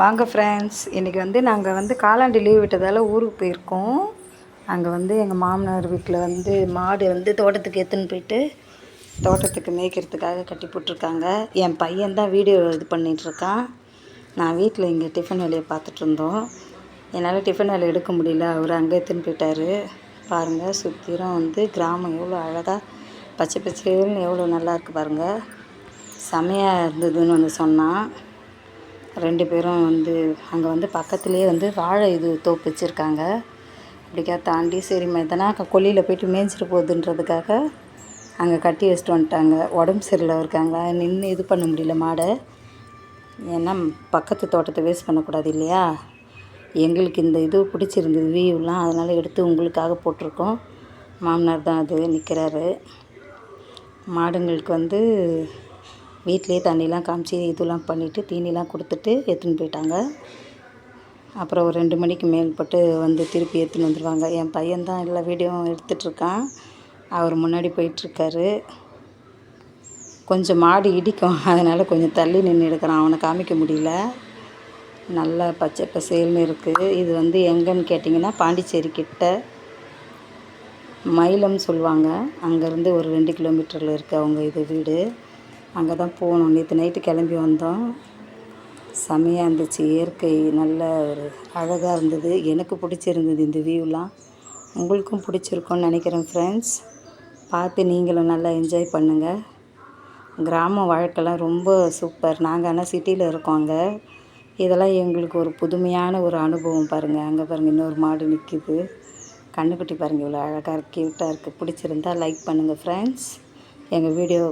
வாங்க ஃப்ரெண்ட்ஸ் இன்றைக்கி வந்து நாங்கள் வந்து காலாண்டு லீவ் விட்டதால் ஊருக்கு போயிருக்கோம். அங்கே வந்து எங்கள் மாமனார் வீட்டில் வந்து மாடு வந்து தோட்டத்துக்கு எடுத்துன்னு போயிட்டு தோட்டத்துக்கு மேய்க்கிறதுக்காக கட்டி போட்டிருக்காங்க. என் பையன் தான் வீடியோ இது பண்ணிகிட்ருக்கான் நான் வீட்டில் இங்கே டிஃபன் வேலையை பார்த்துட்டு இருந்தோம். என்னால் டிஃபன் வேலை எடுக்க முடியல அவர் அங்கே எடுத்துன்னு போயிட்டார். பாருங்கள் சுற்றிலும் வந்து கிராமம் எவ்வளோ அழகாக பச்சை பச்சைன்னு எவ்வளோ நல்லா இருக்குது பாருங்கள் செமையாக இருந்ததுன்னு வந்து சொன்னான். ரெண்டு பேரும் வந்து அங்கே வந்து பக்கத்துலேயே வந்து வாழை இது தோப்பு வச்சுருக்காங்க. அப்படிக்கா தாண்டி சரி எதனா கொல்லியில் போயிட்டு மேய்ஞ்சிட்டு போகுதுன்றதுக்காக அங்கே கட்டி வச்சுட்டு வந்துட்டாங்க. உடம்பு சரியில்லை இருக்காங்க. நின்று இது பண்ண முடியல மாடை. ஏன்னா பக்கத்து தோட்டத்தை வேஸ்ட் பண்ணக்கூடாது இல்லையா? எங்களுக்கு இந்த இது பிடிச்சிருந்தது வியூலாம் அதனால் எடுத்து உங்களுக்காக போட்டிருக்கோம். மாமனார் தான் அது நிற்கிறாரு மாடுங்களுக்கு வந்து வீட்டிலேயே தண்ணிலாம் காமிச்சு இதெல்லாம் பண்ணிவிட்டு தீனிலாம் கொடுத்துட்டு எடுத்துன்னு போயிட்டாங்க. அப்புறம் ஒரு ரெண்டு மணிக்கு மேல்பட்டு வந்து திருப்பி எடுத்துன்னு வந்துடுவாங்க என் பையன் தான் எல்லா வீடியோவும் எடுத்துகிட்ருக்கான் அவர் முன்னாடி போயிட்டுருக்காரு கொஞ்சம் மாடு இடிக்கும். அதனால் கொஞ்சம் தள்ளி நின்று எடுக்கிறான். அவனை காமிக்க முடியல. நல்லா பச்சை பசேல்னு இருக்குது இது வந்து எங்கன்னு கேட்டிங்கன்னா பாண்டிச்சேரி கிட்ட மயிலம்னு சொல்லுவாங்க. அங்கேருந்து ஒரு ரெண்டு கிலோமீட்டரில் இருக்குது அவங்க இது வீடு. அங்கே தான் போகணும் நேற்று நைட்டு கிளம்பி வந்தோம். செமையாக இருந்துச்சு. இயற்கை நல்ல ஒரு அழகாக இருந்தது. எனக்கு பிடிச்சிருந்தது இந்த வியூலாம் உங்களுக்கும் பிடிச்சிருக்கும்னு நினைக்கிறேன் ஃப்ரெண்ட்ஸ் பார்த்து நீங்களும் நல்லா என்ஜாய் பண்ணுங்கள் கிராம வாழ்க்கைலாம் ரொம்ப சூப்பர் நாங்கள் ஆனால் சிட்டியில் இருக்கோம் அங்கே. இதெல்லாம் எங்களுக்கு ஒரு புதுமையான ஒரு அனுபவம் பாருங்கள் அங்கே பாருங்கள் இன்னொரு மாடு நிற்கிது கண்ணுக்குட்டி பாருங்கள் இவ்வளோ அழகாக க்யூட்டாக இருக்குது பிடிச்சிருந்தா லைக் பண்ணுங்கள் ஃப்ரெண்ட்ஸ் எங்கள் வீடியோ